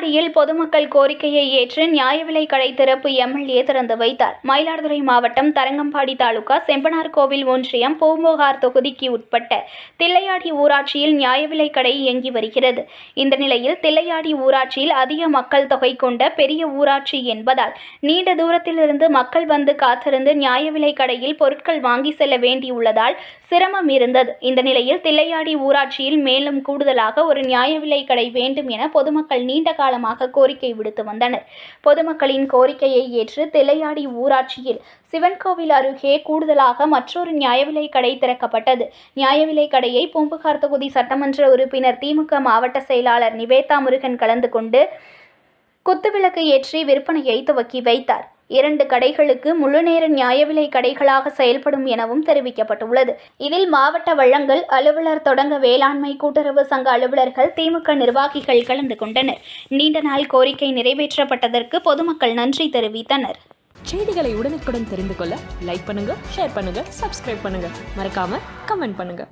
பொதுமக்கள் கோரிக்கையை ஏற்று நியாய விலை கடை திறப்பு எம்எல்ஏ திறந்து வைத்தார். மயிலாடுதுறை மாவட்டம் தரங்கம்பாடி தாலுகா செம்பனார் கோவில் ஒன்றியம் பூம்புகார் தொகுதிக்கு உட்பட்ட தில்லையாடி ஊராட்சியில் நியாய விலை கடை இயங்கி வருகிறது. இந்த நிலையில் தில்லையாடி ஊராட்சியில் அதிக மக்கள் தொகை கொண்ட பெரிய ஊராட்சி என்பதால் நீண்ட தூரத்திலிருந்து மக்கள் வந்து காத்திருந்து நியாய விலை கடையில் பொருட்கள் வாங்கி செல்ல வேண்டியுள்ளதால் சிரமம் இருந்தது. இந்த நிலையில் தில்லையாடி ஊராட்சியில் மேலும் கூடுதலாக ஒரு நியாய விலை கடை வேண்டும் என பொதுமக்கள் நீண்ட காலமாக கோரிக்கை விடுத்து வந்தனர். பொதுமக்களின் கோரிக்கையை ஏற்று திலையாடி ஊராட்சியில் சிவன் கோவில் அருகே கூடுதலாக மற்றொரு நியாயவிலை கடை திறக்கப்பட்டது. நியாயவிலை கடையை பூம்புகார் தொகுதி சட்டமன்ற உறுப்பினர் திமுக மாவட்ட செயலாளர் நிவேதா முருகன் கலந்து கொண்டு குத்துவிளக்கு ஏற்றி விற்பனையை துவக்கி வைத்தார். இரண்டு கடைகளுக்கு முழுநேர நியாய விலை கடைகளாக செயல்படும் எனவும் தெரிவிக்கப்பட்டுள்ளது. இதில் மாவட்ட வழங்கல் அலுவலர் தொடங்க வேளாண்மை கூட்டுறவு சங்க அலுவலர்கள் திமுக நிர்வாகிகள் கலந்து கொண்டனர். நீண்ட நாள் கோரிக்கை நிறைவேற்றப்பட்டதற்கு பொதுமக்கள் நன்றி தெரிவித்தனர். செய்திகளை உடனுக்குடன் தெரிந்து கொள்ள லைக் பண்ணுங்க ஷேர் பண்ணுங்க சப்ஸ்கிரைப் பண்ணுங்க. மறக்காம கமெண்ட் பண்ணுங்க.